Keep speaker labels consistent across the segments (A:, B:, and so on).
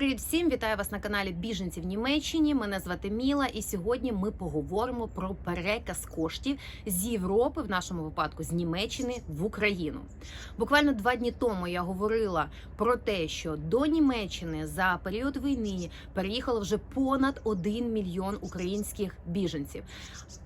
A: Привіт всім! Вітаю вас на каналі Біженці в Німеччині. Мене звати Міла, і сьогодні ми поговоримо про переказ коштів з Європи, в нашому випадку з Німеччини в Україну. Буквально два дні тому я говорила про те, що до Німеччини за період війни переїхало вже понад 1 мільйон українських біженців.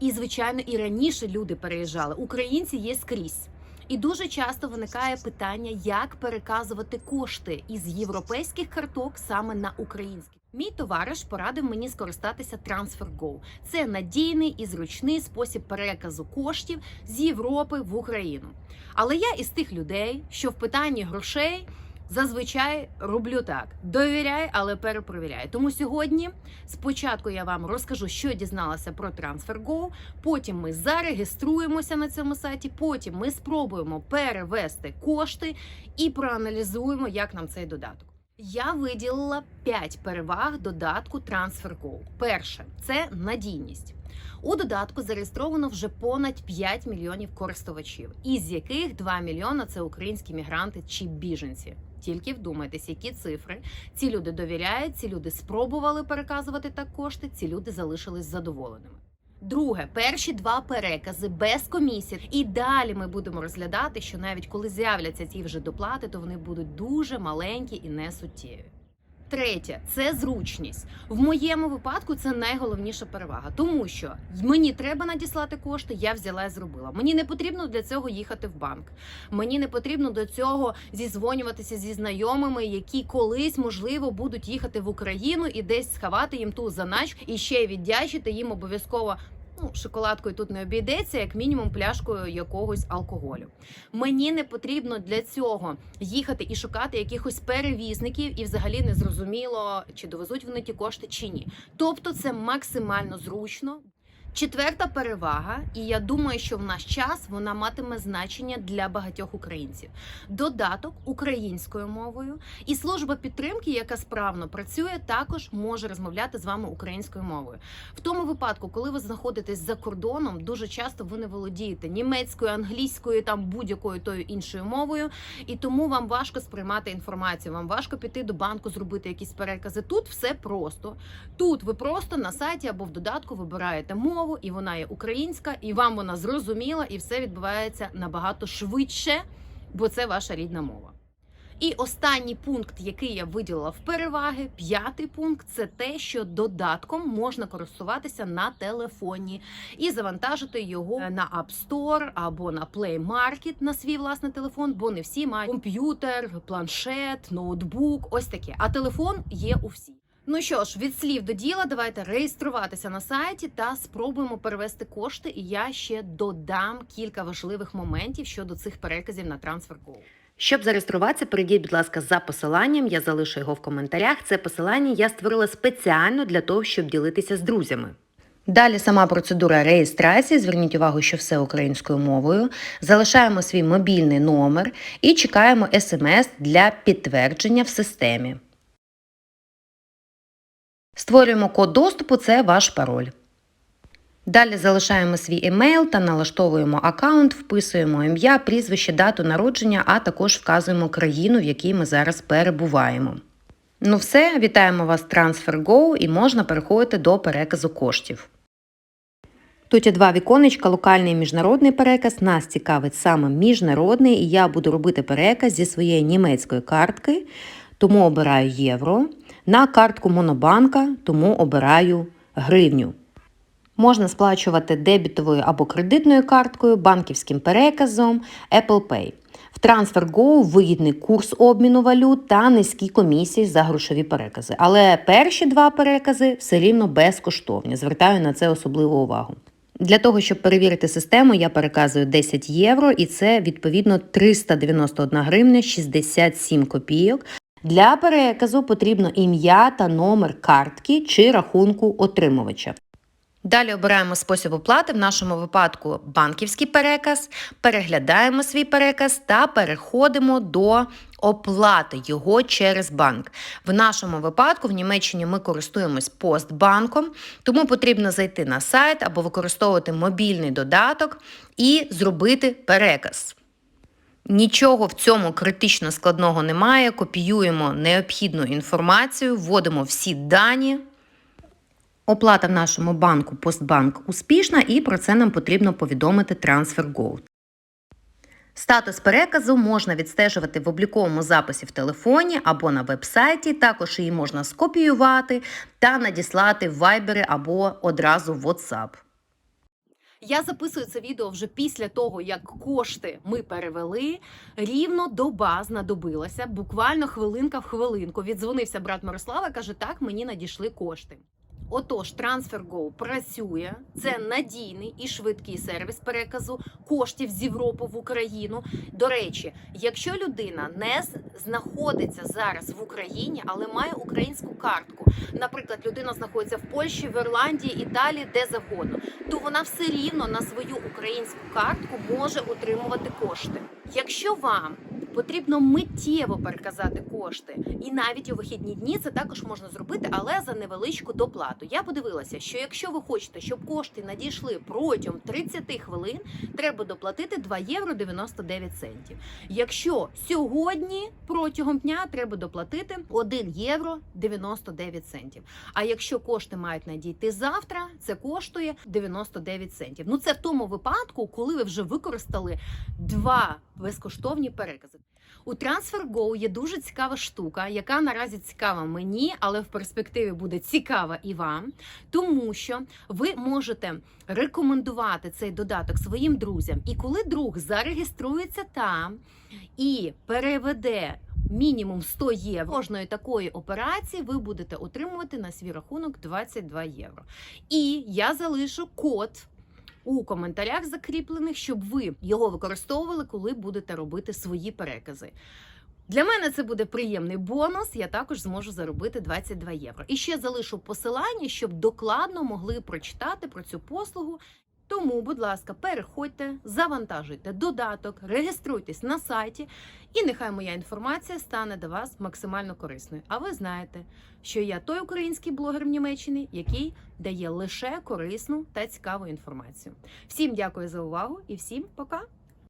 A: І звичайно, і раніше люди переїжджали. Українці є скрізь. І дуже часто виникає питання, як переказувати кошти із європейських карток саме на українські. Мій товариш порадив мені скористатися TransferGo. Це надійний і зручний спосіб переказу коштів з Європи в Україну. Але я із тих людей, що в питанні грошей зазвичай роблю так: довіряй, але перепровіряй. Тому сьогодні спочатку я вам розкажу, що я дізналася про TransferGo, Потім ми зареєструємося на цьому сайті. Потім ми спробуємо перевести кошти і проаналізуємо, як нам цей додаток. Я виділила 5 переваг додатку TransferGo. Перше це надійність. У додатку зареєстровано вже понад 5 мільйонів користувачів, із яких 2 мільйона це українські мігранти чи біженці. Тільки вдумайтесь, які цифри ці люди довіряють, ці люди спробували переказувати так кошти, ці люди залишились задоволеними. Друге, перші два перекази без комісії. І далі ми будемо розглядати, що навіть коли з'являться ці вже доплати, то вони будуть дуже маленькі і несуттєві. Третє це зручність. В моєму випадку це найголовніша перевага, тому що мені треба надіслати кошти, я взяла і зробила. Мені не потрібно для цього їхати в банк. Мені не потрібно до цього зізвонюватися зі знайомими, які колись можливо будуть їхати в Україну і десь сховати їм ту заначку і ще віддячити їм обов'язково. Ну, шоколадкою тут не обійдеться, як мінімум, пляшкою якогось алкоголю. Мені не потрібно для цього їхати і шукати якихось перевізників, і взагалі не зрозуміло, чи довезуть вони ті кошти чи ні. Тобто, це максимально зручно. Четверта перевага, і я думаю, що в наш час вона матиме значення для багатьох українців. Додаток українською мовою і служба підтримки, яка справно працює, також може розмовляти з вами українською мовою. В тому випадку, коли ви знаходитесь за кордоном, дуже часто ви не володієте німецькою, англійською, там будь-якою тою іншою мовою, і тому вам важко сприймати інформацію. Вам важко піти до банку, зробити якісь перекази. Тут все просто. Тут ви просто на сайті або в додатку вибираєте мову мову, і вона є українська, і вам вона зрозуміла, і все відбувається набагато швидше, бо це ваша рідна мова. І останній пункт, який я виділила в переваги, п'ятий пункт це те, що додатком можна користуватися на телефоні і завантажити його на App Store або на Play Market на свій власний телефон, бо не всі мають комп'ютер, планшет, ноутбук, ось таке. А телефон є у всіх. Ну що ж, від слів до діла, давайте реєструватися на сайті та спробуємо перевести кошти. І я ще додам кілька важливих моментів щодо цих переказів на TransferGo. Щоб зареєструватися, перейдіть, будь ласка, за посиланням. Я залишу його в коментарях. Це посилання я створила спеціально для того, щоб ділитися з друзями. Далі сама процедура реєстрації. Зверніть увагу, що все українською мовою. Залишаємо свій мобільний номер і чекаємо смс для підтвердження в системі. Створюємо код доступу, це ваш пароль. Далі залишаємо свій емейл та налаштовуємо аккаунт, вписуємо ім'я, прізвище, дату народження, а також вказуємо країну, в якій ми зараз перебуваємо. Ну все, вітаємо вас TransferGo і можна переходити до переказу коштів. Тут є два віконечка, локальний і міжнародний переказ. Нас цікавить саме міжнародний, і я буду робити переказ зі своєї німецької картки, тому обираю євро. На картку Монобанка, тому обираю гривню. Можна сплачувати дебітовою або кредитною карткою, банківським переказом, Apple Pay. В TransferGo вигідний курс обміну валют та низькі комісії за грошові перекази. Але перші два перекази все рівно безкоштовні. Звертаю на це особливу увагу. Для того, щоб перевірити систему, я переказую 10 євро, і це відповідно 391 гривня 67 копійок. Для переказу потрібно ім'я та номер картки чи рахунку отримувача. Далі обираємо спосіб оплати, в нашому випадку банківський переказ, переглядаємо свій переказ та переходимо до оплати його через банк. В нашому випадку в Німеччині ми користуємось Постбанком, тому потрібно зайти на сайт або використовувати мобільний додаток і зробити переказ. Нічого в цьому критично складного немає. Копіюємо необхідну інформацію, вводимо всі дані. Оплата в нашому банку Постбанк успішна, і про це нам потрібно повідомити TransferGo. Статус переказу можна відстежувати в обліковому записі в телефоні або на вебсайті. Також її можна скопіювати та надіслати в Viber або одразу в WhatsApp. Я записую це відео вже після того, як кошти ми перевели. Рівно доба знадобилася, буквально хвилинка в хвилинку. Віддзвонився брат Мирослава, каже: так, мені надійшли кошти. Отож, TransferGo працює. Це надійний і швидкий сервіс переказу коштів з Європи в Україну. До речі, якщо людина не знаходиться зараз в Україні, але має українську картку, наприклад, людина знаходиться в Польщі, в Ірландії, Італії, де завгодно, то вона все рівно на свою українську картку може отримувати кошти. Якщо вам потрібно миттєво переказати кошти, і навіть у вихідні дні це також можна зробити, але за невеличку доплату. Я подивилася, що якщо ви хочете, щоб кошти надійшли протягом 30 хвилин, треба доплатити 2 євро 99 центів. Якщо сьогодні протягом дня треба доплатити 1 євро 99 центів. А якщо кошти мають надійти завтра, це коштує 99 центів. Ну це в тому випадку, коли ви вже використали два безкоштовні перекази. У TransferGo є дуже цікава штука, яка наразі цікава мені, але в перспективі буде цікава і вам, тому що ви можете рекомендувати цей додаток своїм друзям. І коли друг зареєструється там і переведе мінімум 100 євро кожної такої операції, ви будете отримувати на свій рахунок 22 євро. І я залишу код у коментарях закріплених, щоб ви його використовували, коли будете робити свої перекази. Для мене це буде приємний бонус. Я також зможу заробити 22 євро. І ще залишу посилання, щоб докладно могли прочитати про цю послугу. Тому, будь ласка, переходьте, завантажуйте додаток, реєструйтесь на сайті, і нехай моя інформація стане до вас максимально корисною. А ви знаєте, що я той український блогер в Німеччині, який дає лише корисну та цікаву інформацію. Всім дякую за увагу і всім пока!